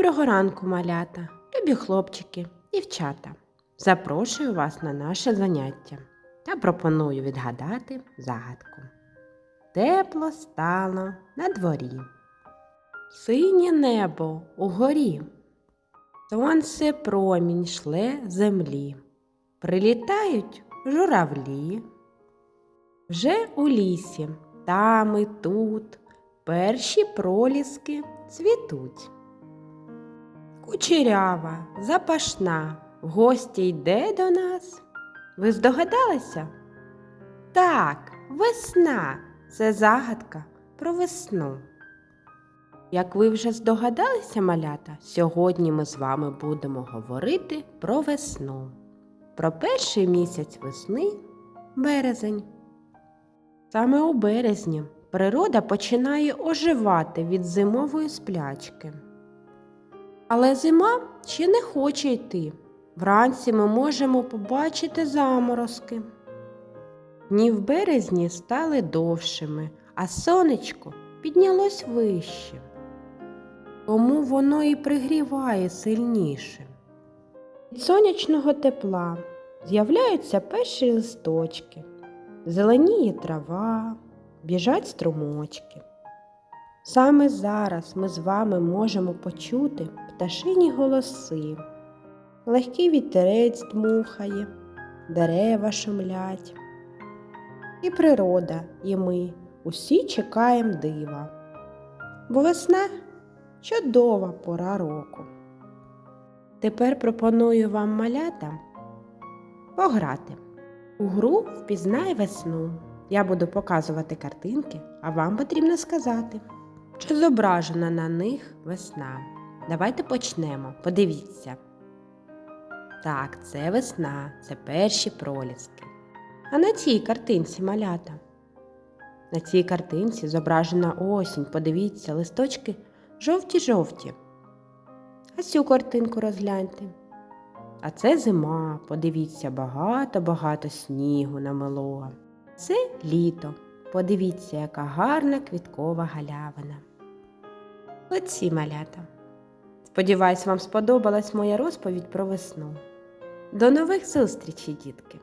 Доброго ранку, малята, любі хлопчики, дівчата. Запрошую вас на наше заняття та пропоную відгадати загадку. Тепло стало на дворі, синє небо угорі, сонце промінь шле землі, прилітають журавлі. Вже у лісі, там і тут, перші проліски цвітуть. Кучерява, запашна, в гості йде до нас. Ви здогадалися? Так, весна це загадка про весну. Як ви вже здогадалися, малята, сьогодні ми з вами будемо говорити про весну, про перший місяць весни березень. Саме у березні природа починає оживати від зимової сплячки. Але зима ще не хоче йти. Вранці ми можемо побачити заморозки. Дні в березні стали довшими, а сонечко піднялось вище. Тому воно і пригріває сильніше. Від сонячного тепла з'являються перші листочки, зеленіє трава, біжать струмочки. Саме зараз ми з вами можемо почути пташині голоси. Легкий вітерець дмухає, дерева шумлять. І природа, і ми усі чекаємо дива. Бо весна чудова пора року. Тепер пропоную вам малята пограти. У гру впізнай весну. Я буду показувати картинки, а вам потрібно сказати, чи зображена на них весна. Давайте почнемо. Подивіться. Так, це весна, це перші проліски. А на цій картинці малята. На цій картинці зображена осінь. Подивіться, листочки жовті-жовті. А цю картинку розгляньте. А це зима. Подивіться, багато-багато снігу намело. Це літо. Подивіться, яка гарна квіткова галявина. Оці малята. Сподіваюсь, вам сподобалась моя розповідь про весну. До нових зустрічей, дітки!